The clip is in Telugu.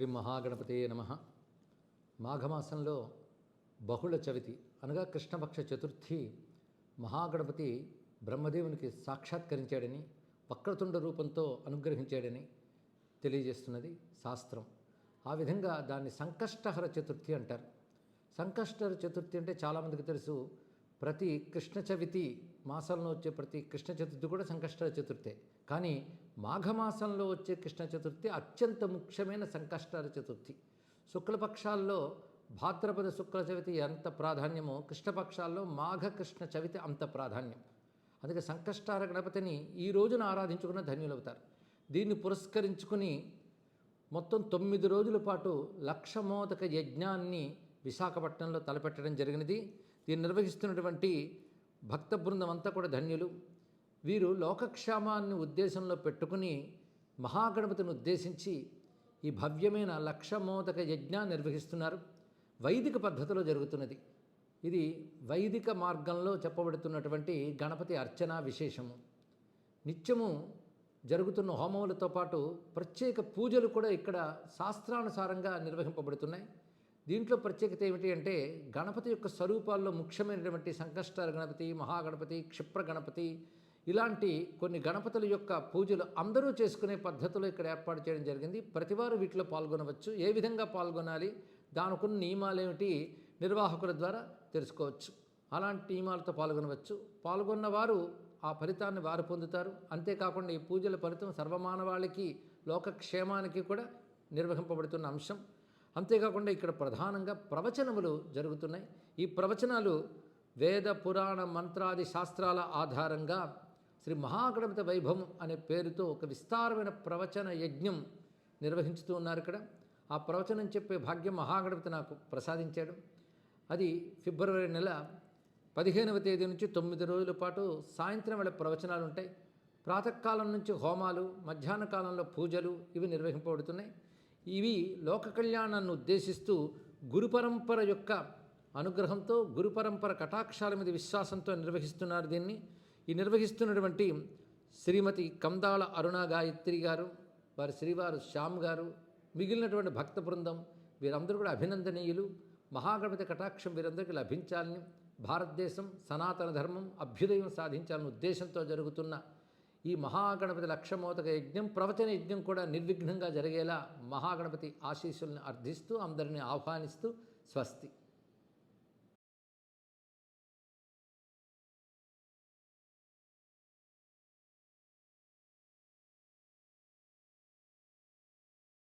శ్రీ మహాగణపతే నమ. మాఘమాసంలో బహుళ చవితి అనగా కృష్ణపక్ష చతుర్థి మహాగణపతి బ్రహ్మదేవునికి సాక్షాత్కరించాడని వక్రతుండ రూపంతో అనుగ్రహించాడని తెలియజేస్తున్నది శాస్త్రం. ఆ విధంగా దాన్ని సంకష్టహర చతుర్థి అంటారు. సంకష్టహర చతుర్థి అంటే చాలామందికి తెలుసు ప్రతి కృష్ణ చవితి మాసంలో వచ్చే ప్రతి కృష్ణ చతుర్థి కూడా సంకష్ట చతుర్థే. కానీ మాఘమాసంలో వచ్చే కృష్ణ చతుర్థి అత్యంత ముఖ్యమైన సంకష్టాల చతుర్థి. శుక్లపక్షాల్లో భాద్రపద శుక్ల చవితి ఎంత ప్రాధాన్యమో కృష్ణపక్షాల్లో మాఘ కృష్ణ చవితి అంత ప్రాధాన్యం. అందుకే సంకష్టార గణపతిని ఈ రోజున ఆరాధించుకున్న ధన్యులవుతారు దీన్ని పురస్కరించుకుని మొత్తం తొమ్మిది రోజుల పాటు లక్షమోదక యజ్ఞాన్ని విశాఖపట్నంలో తలపెట్టడం జరిగినది. దీన్ని నిర్వహిస్తున్నటువంటి భక్త బృందం అంతా కూడా ధన్యులు. వీరు లోకక్షేమాన్ని ఉద్దేశంలో పెట్టుకుని మహాగణపతిని ఉద్దేశించి ఈ భవ్యమైన లక్షమోదక యజ్ఞాన్ని నిర్వహిస్తున్నారు. వైదిక పద్ధతిలో జరుగుతున్నది. ఇది వైదిక మార్గంలో చెప్పబడుతున్నటువంటి గణపతి అర్చన విశేషము. నిత్యము జరుగుతున్న హోమములతో పాటు ప్రత్యేక పూజలు కూడా ఇక్కడ శాస్త్రానుసారంగా నిర్వహింపబడుతున్నాయి. దీంట్లో ప్రత్యేకత ఏమిటి అంటే గణపతి యొక్క స్వరూపాల్లో ముఖ్యమైనటువంటి సంకష్టార గణపతి మహాగణపతి క్షిప్ర గణపతి ఇలాంటి కొన్ని గణపతుల యొక్క పూజలు అందరూ చేసుకునే పద్ధతిలో ఇక్కడ ఏర్పాటు చేయడం జరిగింది. ప్రతివారు వీటిలో పాల్గొనవచ్చు. ఏ విధంగా పాల్గొనాలి? దానికున్న నియమాలు ఏమిటి? నిర్వాహకుల ద్వారా తెలుసుకోవచ్చు. అలాంటి నియమాలతో పాల్గొనవచ్చు. పాల్గొన్న వారు ఆ ఫలితాన్ని వారు పొందుతారు. అంతేకాకుండా ఈ పూజల ఫలితం సర్వమానవాళికి లోకక్షేమానికి కూడా నిర్వహింపబడుతున్న అంశం. అంతేకాకుండా ఇక్కడ ప్రధానంగా ప్రవచనములు జరుగుతున్నాయి. ఈ ప్రవచనాలు వేద పురాణ మంత్రాది శాస్త్రాల ఆధారంగా శ్రీ మహాగణపతి వైభవం అనే పేరుతో ఒక విస్తారమైన ప్రవచన యజ్ఞం నిర్వహించుతూ ఉన్నారు ఇక్కడ. ఆ ప్రవచనం చెప్పే భాగ్యం మహాగణపతి నాకు ప్రసాదించాడు. అది ఫిబ్రవరి నెల పదిహేనవ తేదీ నుంచి తొమ్మిది రోజుల పాటు సాయంత్రం వేళ ప్రవచనాలు ఉంటాయి ప్రాతకాలం నుంచి హోమాలు మధ్యాహ్న కాలంలో పూజలు ఇవి నిర్వహింపబడుతున్నాయి. ఇవి లోక కళ్యాణాన్ని ఉద్దేశిస్తూ గురుపరంపర యొక్క అనుగ్రహంతో గురుపరంపర కటాక్షాల మీద విశ్వాసంతో నిర్వహిస్తున్నారు దీన్ని. ఈ నిర్వహిస్తున్నటువంటి శ్రీమతి కందాళ అరుణ గాయత్రి గారు వారి శ్రీవారు శ్యామ్ గారు మిగిలినటువంటి భక్త బృందం వీరందరూ కూడా అభినందనీయులు. మహాగణపతి కటాక్షం వీరందరికీ లభించాలని భారతదేశం సనాతన ధర్మం అభ్యుదయం సాధించాలని ఉద్దేశంతో జరుగుతున్న ఈ మహాగణపతి లక్షమోదక యజ్ఞం ప్రవచన యజ్ఞం కూడా నిర్విఘ్నంగా జరిగేలా మహాగణపతి ఆశీస్సులను అర్థిస్తూ అందరినీ ఆహ్వానిస్తూ స్వస్తి.